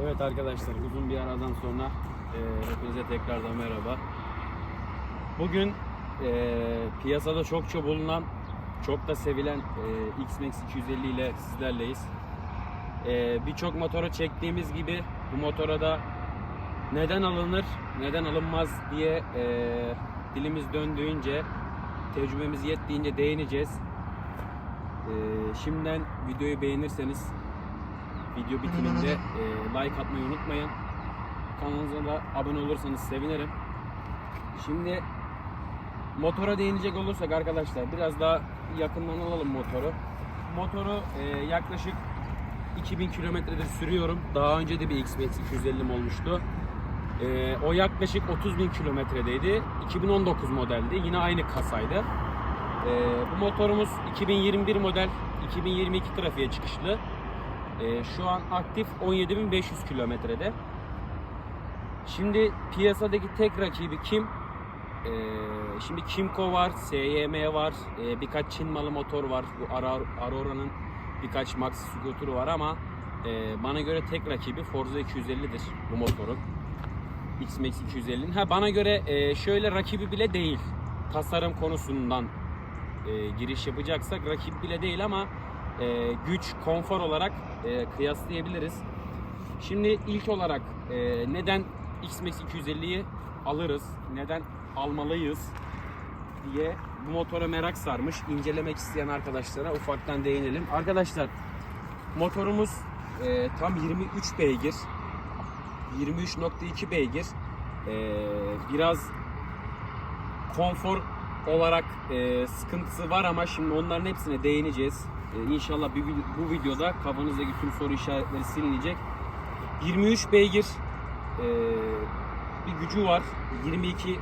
Evet arkadaşlar uzun bir aradan sonra e, hepinize tekrardan merhaba. Bugün e, piyasada çokça bulunan, çok da sevilen e, X-Max 250 ile sizlerleyiz. E, Birçok motora çektiğimiz gibi bu motora da neden alınır, neden alınmaz diye e, dilimiz döndüğünce, tecrübemiz yettiğince değineceğiz. E, şimdiden videoyu beğenirseniz video bitiminde e, like atmayı unutmayın. Kanalımıza da abone olursanız sevinirim. Şimdi motora değinecek olursak arkadaşlar biraz daha yakından alalım motoru. Motoru e, yaklaşık 2000 kilometredir sürüyorum. Daha önce de bir X-Max 250'm olmuştu. E, o yaklaşık 30 bin kilometredeydi. 2019 modeldi. Yine aynı kasaydı. E, bu motorumuz 2021 model 2022 trafiğe çıkışlı. Ee, şu an aktif 17.500 kilometrede. Şimdi piyasadaki tek rakibi kim? Ee, şimdi Kimco var, SYM var, ee, birkaç Çin malı motor var. Bu Aurora'nın birkaç Max scooter'ı var ama ee, bana göre tek rakibi Forza 250'dir bu motorun. X-Max 250'nin. Ha bana göre ee, şöyle rakibi bile değil. Tasarım konusundan ee, giriş yapacaksak rakip bile değil ama e, güç, konfor olarak e, kıyaslayabiliriz. Şimdi ilk olarak e, neden X-Max 250'yi alırız, neden almalıyız diye bu motora merak sarmış, incelemek isteyen arkadaşlara ufaktan değinelim. Arkadaşlar motorumuz e, tam 23 beygir, 23.2 beygir. E, biraz konfor olarak e, sıkıntısı var ama şimdi onların hepsine değineceğiz. E, inşallah bir, bu videoda kafanızdaki tüm soru işaretleri silinecek. 23 beygir e, bir gücü var. 22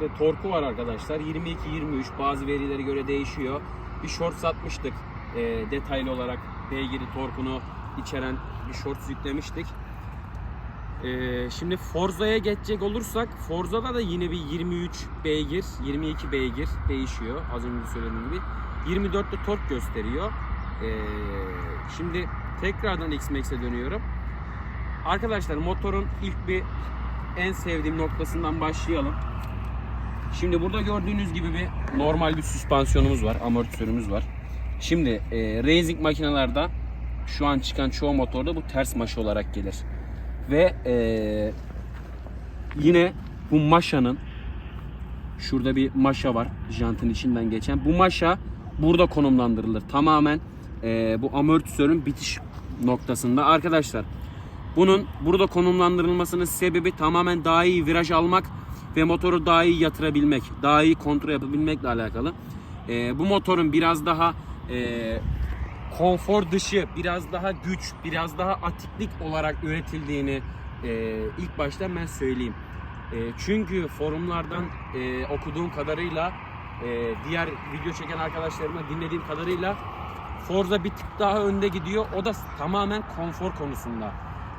ve torku var arkadaşlar. 22-23 bazı verilere göre değişiyor. Bir short satmıştık e, detaylı olarak beygiri torkunu içeren bir short yüklemiştik. Ee, şimdi Forza'ya geçecek olursak Forza'da da yine bir 23 beygir, 22 beygir değişiyor az önce söylediğim gibi. 24'te tork gösteriyor. Ee, şimdi tekrardan X-Max'e dönüyorum. Arkadaşlar motorun ilk bir en sevdiğim noktasından başlayalım. Şimdi burada gördüğünüz gibi bir normal bir süspansiyonumuz var, amortisörümüz var. Şimdi e, racing makinelerde şu an çıkan çoğu motorda bu ters maşa olarak gelir. Ve eee, yine bu maşanın şurada bir maşa var jantın içinden geçen. Bu maşa burada konumlandırılır. Tamamen eee, bu amortisörün bitiş noktasında. Arkadaşlar bunun burada konumlandırılmasının sebebi tamamen daha iyi viraj almak ve motoru daha iyi yatırabilmek, daha iyi kontrol yapabilmekle alakalı. Eee, bu motorun biraz daha eee konfor dışı, biraz daha güç, biraz daha atiklik olarak üretildiğini e, ilk başta ben söyleyeyim. E, çünkü forumlardan e, okuduğum kadarıyla, e, diğer video çeken arkadaşlarımla dinlediğim kadarıyla Forza bir tık daha önde gidiyor. O da tamamen konfor konusunda.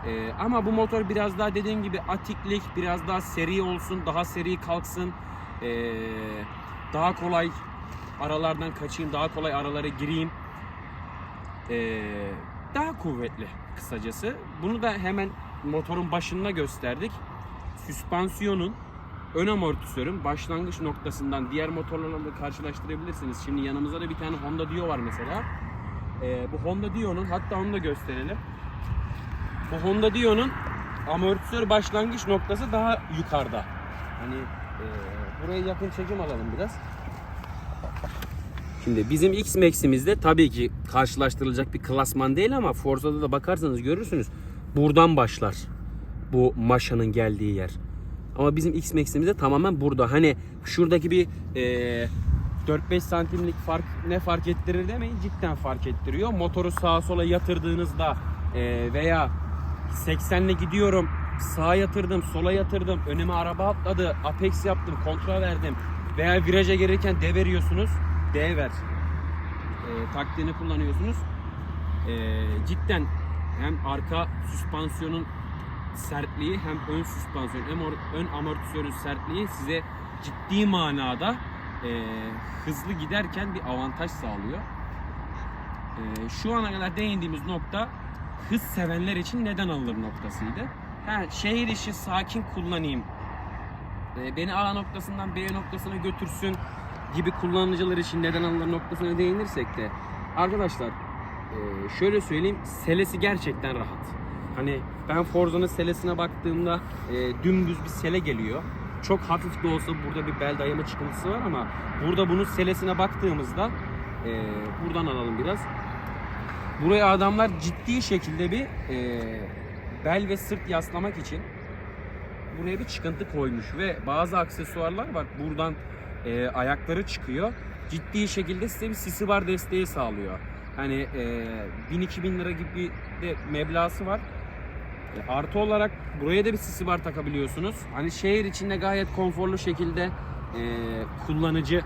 E, ama bu motor biraz daha dediğim gibi atiklik, biraz daha seri olsun, daha seri kalksın, e, daha kolay aralardan kaçayım, daha kolay aralara gireyim. Ee, daha kuvvetli kısacası. Bunu da hemen motorun başında gösterdik. Süspansiyonun ön amortisörün başlangıç noktasından diğer motorlarla da karşılaştırabilirsiniz. Şimdi yanımızda da bir tane Honda Dio var mesela. Ee, bu Honda Dio'nun hatta onu da gösterelim. Bu Honda Dio'nun amortisör başlangıç noktası daha yukarıda. Hani e, buraya yakın çekim alalım biraz. Şimdi bizim X-Max'imizde tabii ki karşılaştırılacak bir klasman değil ama Forza'da da bakarsanız görürsünüz. Buradan başlar bu maşanın geldiği yer. Ama bizim X-Max'imizde tamamen burada. Hani şuradaki bir e, 4-5 santimlik fark ne fark ettirir demeyin cidden fark ettiriyor. Motoru sağa sola yatırdığınızda e, veya 80'le gidiyorum sağa yatırdım sola yatırdım önüme araba atladı apex yaptım kontra verdim veya viraja gelirken D veriyorsunuz D ver e, taktiğini kullanıyorsunuz. E, cidden hem arka süspansiyonun sertliği hem ön süspansiyon hem ön amortisörün sertliği size ciddi manada e, hızlı giderken bir avantaj sağlıyor. E, şu ana kadar değindiğimiz nokta hız sevenler için neden alınır noktasıydı. Ha, şehir içi sakin kullanayım. e, beni A noktasından B noktasına götürsün gibi kullanıcılar için neden alınır noktasına değinirsek de arkadaşlar e, şöyle söyleyeyim selesi gerçekten rahat. Hani ben Forza'nın selesine baktığımda e, dümdüz bir sele geliyor. Çok hafif de olsa burada bir bel dayama çıkıntısı var ama burada bunun selesine baktığımızda e, buradan alalım biraz. Buraya adamlar ciddi şekilde bir e, bel ve sırt yaslamak için buraya bir çıkıntı koymuş ve bazı aksesuarlar var. Buradan e, ayakları çıkıyor. Ciddi şekilde size bir sisi bar desteği sağlıyor. Hani e, 1000-2000 lira gibi de meblası var. E, artı olarak buraya da bir sisi bar takabiliyorsunuz. Hani şehir içinde gayet konforlu şekilde e, kullanıcı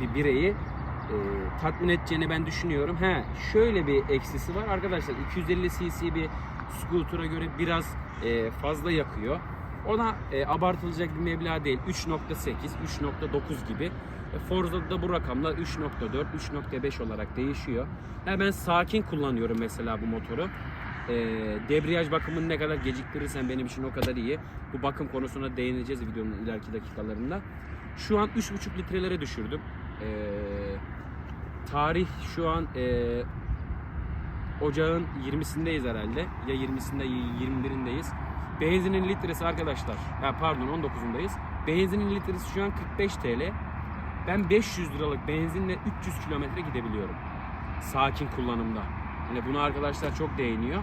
bir bireyi e, tatmin edeceğini ben düşünüyorum. He, şöyle bir eksisi var arkadaşlar. 250 cc bir scooter'a göre biraz e, fazla yakıyor. O da e, abartılacak bir meblağ değil. 3.8, 3.9 gibi. E, Forza'da da bu rakamlar 3.4, 3.5 olarak değişiyor. Ha, ben sakin kullanıyorum mesela bu motoru. E, debriyaj bakımını ne kadar geciktirirsen benim için o kadar iyi. Bu bakım konusuna değineceğiz videonun ileriki dakikalarında. Şu an 3.5 litrelere düşürdüm. E, tarih şu an e, ocağın 20'sindeyiz herhalde. Ya 20'sinde ya 21'indeyiz. Benzinin litresi arkadaşlar, ha pardon 19'undayız. Benzinin litresi şu an 45 TL. Ben 500 liralık benzinle 300 kilometre gidebiliyorum. Sakin kullanımda. Hani buna arkadaşlar çok değiniyor.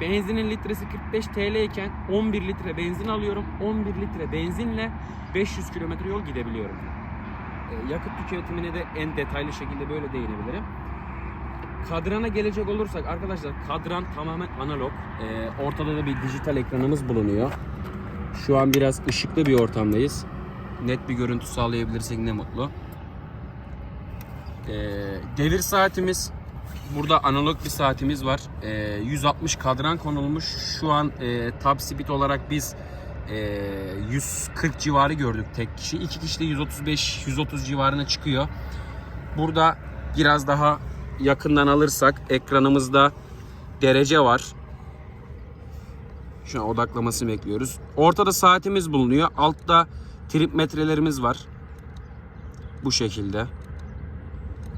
Benzinin litresi 45 TL iken 11 litre benzin alıyorum. 11 litre benzinle 500 kilometre yol gidebiliyorum. E, yakıt tüketimine de en detaylı şekilde böyle değinebilirim. Kadrana gelecek olursak arkadaşlar kadran tamamen analog. Ee, ortada da bir dijital ekranımız bulunuyor. Şu an biraz ışıklı bir ortamdayız. Net bir görüntü sağlayabilirsek ne mutlu. Ee, devir saatimiz burada analog bir saatimiz var. Ee, 160 kadran konulmuş. Şu an e, top speed olarak biz e, 140 civarı gördük tek kişi. İki kişi de 135 130 civarına çıkıyor. Burada biraz daha yakından alırsak ekranımızda derece var. Şu an odaklamasını bekliyoruz. Ortada saatimiz bulunuyor. Altta trip metrelerimiz var. Bu şekilde.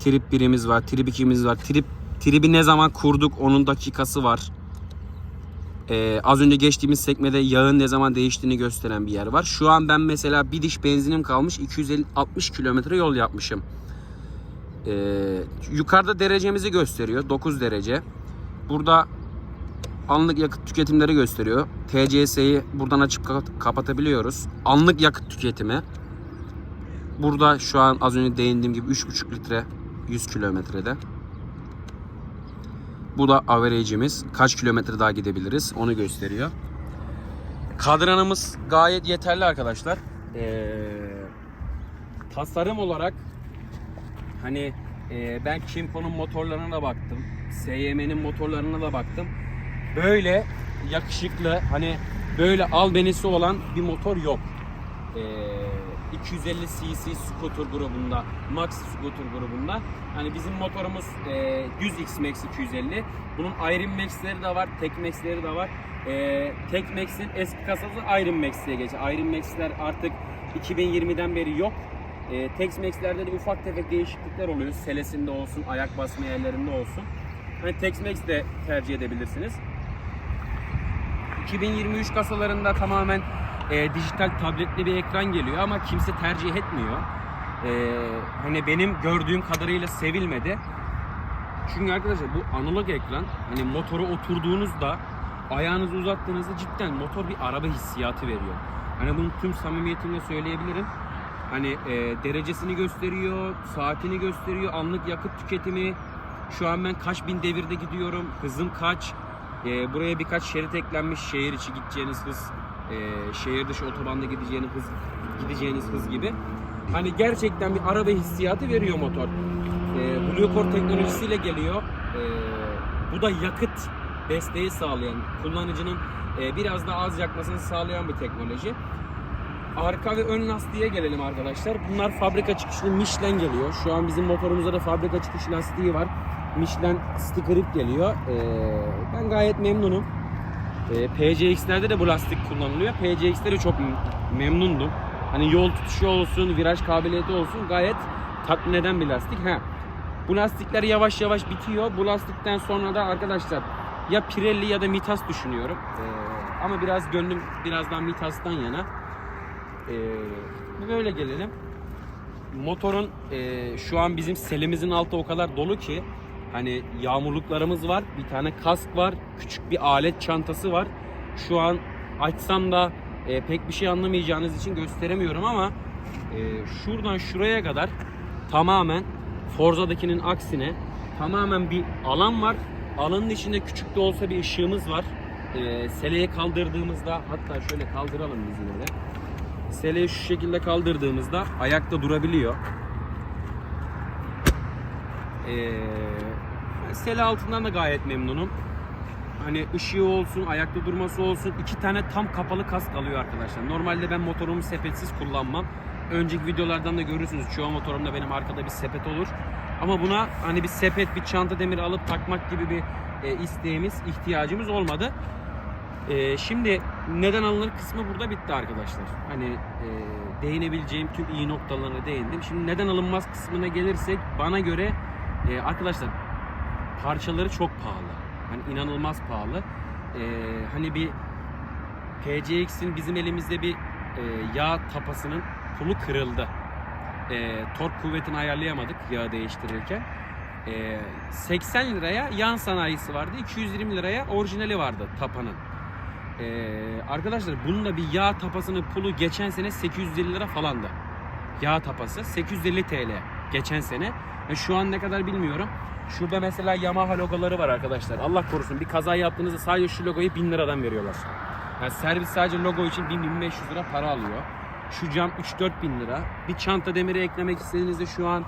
Trip birimiz var. Trip ikimiz var. Trip tribi ne zaman kurduk onun dakikası var. Ee, az önce geçtiğimiz sekmede yağın ne zaman değiştiğini gösteren bir yer var. Şu an ben mesela bir diş benzinim kalmış 260 kilometre yol yapmışım. Ee, yukarıda derecemizi gösteriyor. 9 derece. Burada anlık yakıt tüketimleri gösteriyor. TCS'yi buradan açıp kapat- kapatabiliyoruz. Anlık yakıt tüketimi. Burada şu an az önce değindiğim gibi 3,5 litre 100 kilometrede. Bu da average'imiz. Kaç kilometre daha gidebiliriz onu gösteriyor. Kadranımız gayet yeterli arkadaşlar. Ee, tasarım olarak Hani e, ben Kimco'nun motorlarına da baktım. SYM'nin motorlarına da baktım. Böyle yakışıklı hani böyle albenisi olan bir motor yok. E, 250 cc scooter grubunda, Max scooter grubunda. Hani bizim motorumuz e, 100 X-Max 250. Bunun Iron Max'leri de var, Tek Max'leri de var. E, Tek Max'in eski kasası Iron Max diye geçiyor. Iron Max'ler artık 2020'den beri yok. E, Tex-Max'lerde de ufak tefek değişiklikler oluyor. Selesinde olsun, ayak basma yerlerinde olsun. Hani Tex-Max de tercih edebilirsiniz. 2023 kasalarında tamamen e, dijital tabletli bir ekran geliyor ama kimse tercih etmiyor. E, hani benim gördüğüm kadarıyla sevilmedi. Çünkü arkadaşlar bu analog ekran hani motora oturduğunuzda ayağınızı uzattığınızda cidden motor bir araba hissiyatı veriyor. Hani bunu tüm samimiyetimle söyleyebilirim. Hani e, derecesini gösteriyor, saatini gösteriyor, anlık yakıt tüketimi. Şu an ben kaç bin devirde gidiyorum, hızım kaç. E, buraya birkaç şerit eklenmiş, şehir içi gideceğiniz hız, e, şehir dışı otobanda gideceğiniz hız, gideceğiniz hız gibi. Hani gerçekten bir araba hissiyatı veriyor motor. E, Blue Core teknolojisiyle geliyor. E, bu da yakıt desteği sağlayan, kullanıcının e, biraz daha az yakmasını sağlayan bir teknoloji. Arka ve ön lastiğe gelelim arkadaşlar. Bunlar fabrika çıkışlı Michelin geliyor. Şu an bizim motorumuzda da fabrika çıkış lastiği var. Michelin sticker ip geliyor. Ee, ben gayet memnunum. Ee, PCX'lerde de bu lastik kullanılıyor. PCX'lere çok mem- memnundum. Hani yol tutuşu olsun, viraj kabiliyeti olsun gayet tatmin eden bir lastik. Ha, bu lastikler yavaş yavaş bitiyor. Bu lastikten sonra da arkadaşlar ya Pirelli ya da Mitas düşünüyorum. Ee, ama biraz gönlüm birazdan Mitas'tan yana. Ee, böyle gelelim. Motorun e, şu an bizim selimizin altı o kadar dolu ki hani yağmurluklarımız var, bir tane kask var, küçük bir alet çantası var. Şu an açsam da e, pek bir şey anlamayacağınız için gösteremiyorum ama e, şuradan şuraya kadar tamamen Forza'dakinin aksine tamamen bir alan var. Alanın içinde küçük de olsa bir ışığımız var. E, seleye kaldırdığımızda hatta şöyle kaldıralım biz yine. Seleyi şu şekilde kaldırdığımızda ayakta durabiliyor. Ee, sele altından da gayet memnunum. Hani ışığı olsun, ayakta durması olsun. iki tane tam kapalı kask alıyor arkadaşlar. Normalde ben motorumu sepetsiz kullanmam. Önceki videolardan da görürsünüz. Çoğu motorumda benim arkada bir sepet olur. Ama buna hani bir sepet, bir çanta demiri alıp takmak gibi bir e, isteğimiz, ihtiyacımız olmadı. Ee, şimdi neden alınır kısmı burada bitti arkadaşlar. Hani e, değinebileceğim tüm iyi noktalarına değindim. Şimdi neden alınmaz kısmına gelirsek bana göre e, arkadaşlar parçaları çok pahalı. Hani inanılmaz pahalı. Ee, hani bir PCX'in bizim elimizde bir e, yağ tapasının pulu kırıldı. E, tork kuvvetini ayarlayamadık yağı değiştirirken. E, 80 liraya yan sanayisi vardı. 220 liraya orijinali vardı tapanın. Ee, arkadaşlar bunun da bir yağ tapasının pulu geçen sene 850 lira falandı. Yağ tapası 850 TL geçen sene. Ve şu an ne kadar bilmiyorum. Şurada mesela Yamaha logoları var arkadaşlar. Allah korusun bir kaza yaptığınızda sadece şu logoyu 1000 liradan veriyorlar. Yani servis sadece logo için 1000-1500 lira para alıyor. Şu cam 3-4 bin lira. Bir çanta demiri eklemek istediğinizde şu an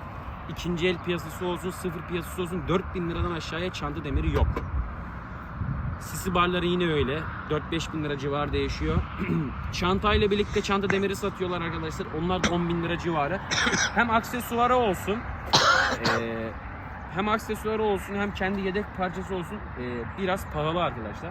ikinci el piyasası olsun, sıfır piyasası olsun 4000 liradan aşağıya çanta demiri yok. Sisi barları yine öyle. 4-5 bin lira civarı değişiyor. Çantayla birlikte çanta demiri satıyorlar arkadaşlar. Onlar da 10 bin lira civarı. hem aksesuarı olsun. eee, hem aksesuarı olsun hem kendi yedek parçası olsun. eee, biraz pahalı arkadaşlar.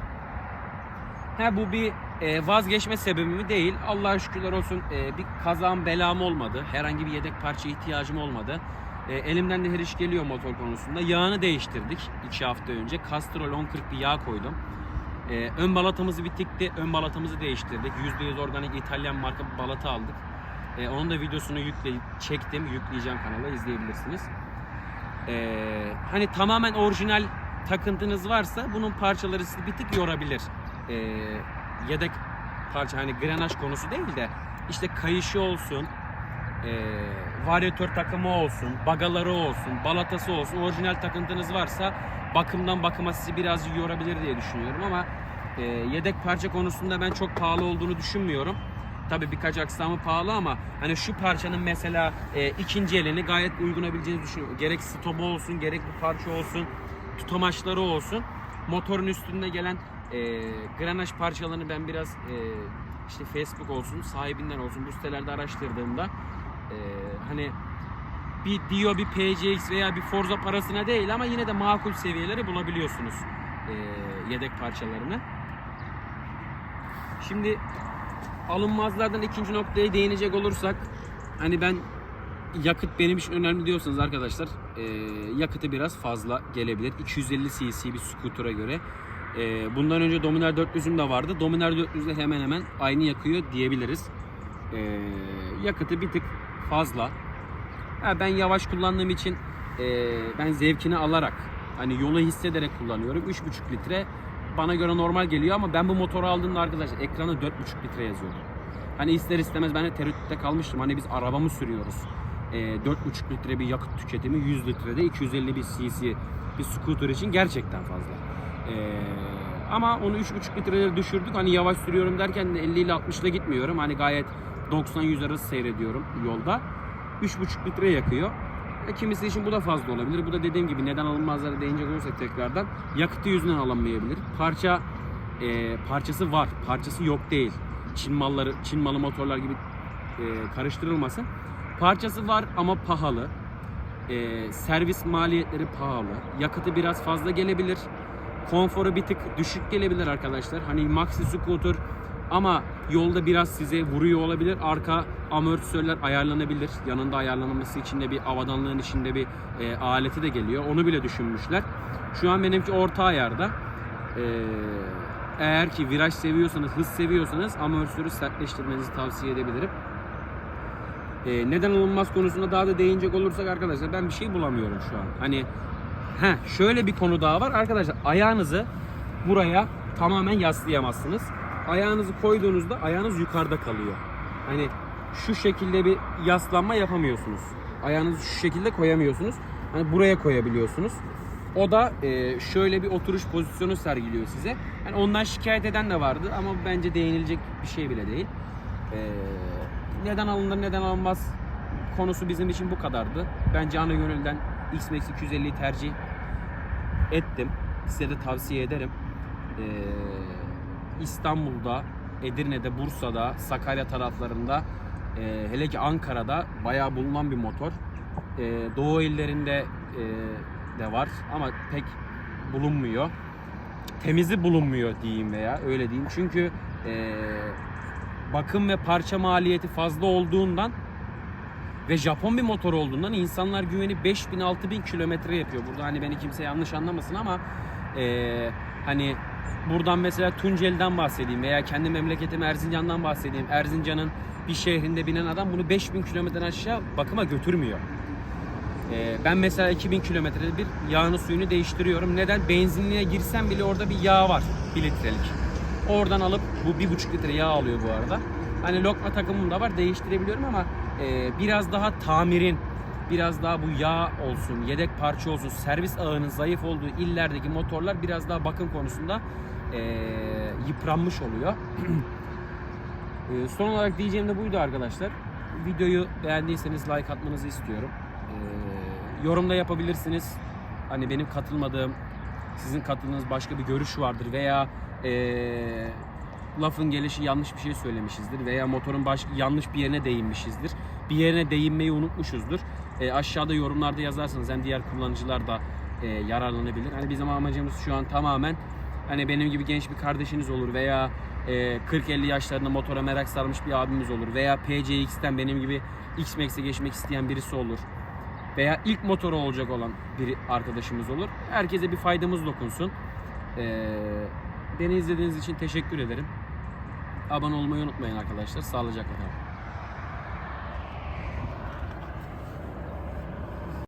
Ha bu bir eee, vazgeçme sebebi mi değil. Allah'a şükürler olsun eee, bir kazam belam olmadı. Herhangi bir yedek parça ihtiyacım olmadı. E, elimden de her iş geliyor motor konusunda. Yağını değiştirdik 2 hafta önce. Castrol 1040 bir yağ koydum. E, ön balatamızı bitikti. Ön balatamızı değiştirdik. %100 organik İtalyan marka bir balata aldık. E, onun da videosunu yükle, çektim. Yükleyeceğim kanala izleyebilirsiniz. E, hani tamamen orijinal takıntınız varsa bunun parçaları sizi bir tık yorabilir. E, yedek parça hani grenaj konusu değil de işte kayışı olsun, e, varyatör takımı olsun, bagaları olsun, balatası olsun, orijinal takıntınız varsa bakımdan bakıma sizi biraz yorabilir diye düşünüyorum ama e, yedek parça konusunda ben çok pahalı olduğunu düşünmüyorum. Tabi birkaç aksamı pahalı ama hani şu parçanın mesela e, ikinci elini gayet uygulayabileceğinizi düşünüyorum. Gerek stopu olsun, gerek bu parça olsun, tutamaçları olsun. Motorun üstünde gelen e, granaj parçalarını ben biraz e, işte Facebook olsun, sahibinden olsun bu sitelerde araştırdığımda ee, hani bir Dio, bir PCX veya bir Forza parasına değil ama yine de makul seviyeleri bulabiliyorsunuz ee, yedek parçalarını. Şimdi alınmazlardan ikinci noktaya değinecek olursak hani ben yakıt benim için önemli diyorsanız arkadaşlar ee, yakıtı biraz fazla gelebilir. 250 cc bir scooter'a göre. Ee, bundan önce Dominar 400'üm de vardı. Dominar 400'de hemen hemen aynı yakıyor diyebiliriz. Ee, yakıtı bir tık fazla. Ha, ben yavaş kullandığım için e, ben zevkini alarak hani yolu hissederek kullanıyorum. 3,5 litre bana göre normal geliyor ama ben bu motoru aldığımda arkadaşlar ekranı 4,5 litre yazıyordu. Hani ister istemez ben de tereddütte kalmıştım. Hani biz arabamı sürüyoruz. E, 4,5 litre bir yakıt tüketimi 100 litrede 250 bir cc bir scooter için gerçekten fazla. E, ama onu 3,5 litrelere düşürdük. Hani yavaş sürüyorum derken de 50 ile 60 ile gitmiyorum. Hani gayet 90-100 arası seyrediyorum yolda. 3,5 litre yakıyor. E, kimisi için bu da fazla olabilir. Bu da dediğim gibi neden alınmazlara değinecek olursak tekrardan yakıtı yüzünden alınmayabilir. Parça e, parçası var. Parçası yok değil. Çin malları, Çin malı motorlar gibi e, karıştırılmasın. Parçası var ama pahalı. e, servis maliyetleri pahalı. Yakıtı biraz fazla gelebilir. Konforu bir tık düşük gelebilir arkadaşlar. Hani maxi scooter ama yolda biraz size vuruyor olabilir. Arka amortisörler ayarlanabilir. Yanında ayarlanması için de bir avadanlığın içinde bir e, aleti de geliyor. Onu bile düşünmüşler. Şu an benimki orta ayarda. E, eğer ki viraj seviyorsanız, hız seviyorsanız amortisörü sertleştirmenizi tavsiye edebilirim. E, neden alınmaz konusunda daha da değinecek olursak arkadaşlar ben bir şey bulamıyorum şu an. Hani Heh, şöyle bir konu daha var arkadaşlar. Ayağınızı buraya tamamen yaslayamazsınız. Ayağınızı koyduğunuzda ayağınız yukarıda kalıyor. Hani şu şekilde bir yaslanma yapamıyorsunuz. Ayağınızı şu şekilde koyamıyorsunuz. Hani buraya koyabiliyorsunuz. O da e, şöyle bir oturuş pozisyonu sergiliyor size. Yani ondan şikayet eden de vardı ama bence değinilecek bir şey bile değil. E, neden alınır neden alınmaz konusu bizim için bu kadardı. Bence ana gönülden X-Max 250'yi tercih ettim. Size de tavsiye ederim. Ee, İstanbul'da, Edirne'de, Bursa'da, Sakarya taraflarında e, hele ki Ankara'da bayağı bulunan bir motor. Ee, Doğu illerinde e, de var ama pek bulunmuyor. Temizi bulunmuyor diyeyim veya öyle diyeyim. Çünkü e, bakım ve parça maliyeti fazla olduğundan ve Japon bir motor olduğundan insanlar güveni 5000-6000 kilometre yapıyor. Burada hani beni kimse yanlış anlamasın ama eee, hani buradan mesela Tunceli'den bahsedeyim veya kendi memleketim Erzincan'dan bahsedeyim. Erzincan'ın bir şehrinde binen adam bunu 5000 kilometreden aşağı bakıma götürmüyor. Eee, ben mesela 2000 kilometrede bir yağını suyunu değiştiriyorum. Neden? Benzinliğe girsem bile orada bir yağ var 1 litrelik. Oradan alıp bu bir buçuk litre yağ alıyor bu arada. Hani lokma takımım da var değiştirebiliyorum ama e, biraz daha tamirin, biraz daha bu yağ olsun, yedek parça olsun, servis ağının zayıf olduğu illerdeki motorlar biraz daha bakım konusunda e, yıpranmış oluyor. E, son olarak diyeceğim de buydu arkadaşlar. Videoyu beğendiyseniz like atmanızı istiyorum. E, yorumda yapabilirsiniz. Hani benim katılmadığım, sizin katıldığınız başka bir görüş vardır veya e, lafın gelişi yanlış bir şey söylemişizdir veya motorun baş, yanlış bir yerine değinmişizdir. Bir yerine değinmeyi unutmuşuzdur. E, aşağıda yorumlarda yazarsanız hem diğer kullanıcılar da e, yararlanabilir. Hani bizim amacımız şu an tamamen hani benim gibi genç bir kardeşiniz olur veya e, 40-50 yaşlarında motora merak sarmış bir abimiz olur veya PCX'ten benim gibi X-Max'e geçmek isteyen birisi olur veya ilk motoru olacak olan bir arkadaşımız olur. Herkese bir faydamız dokunsun. Ee, beni izlediğiniz için teşekkür ederim. Abone olmayı unutmayın arkadaşlar. Sağlıcakla kalın.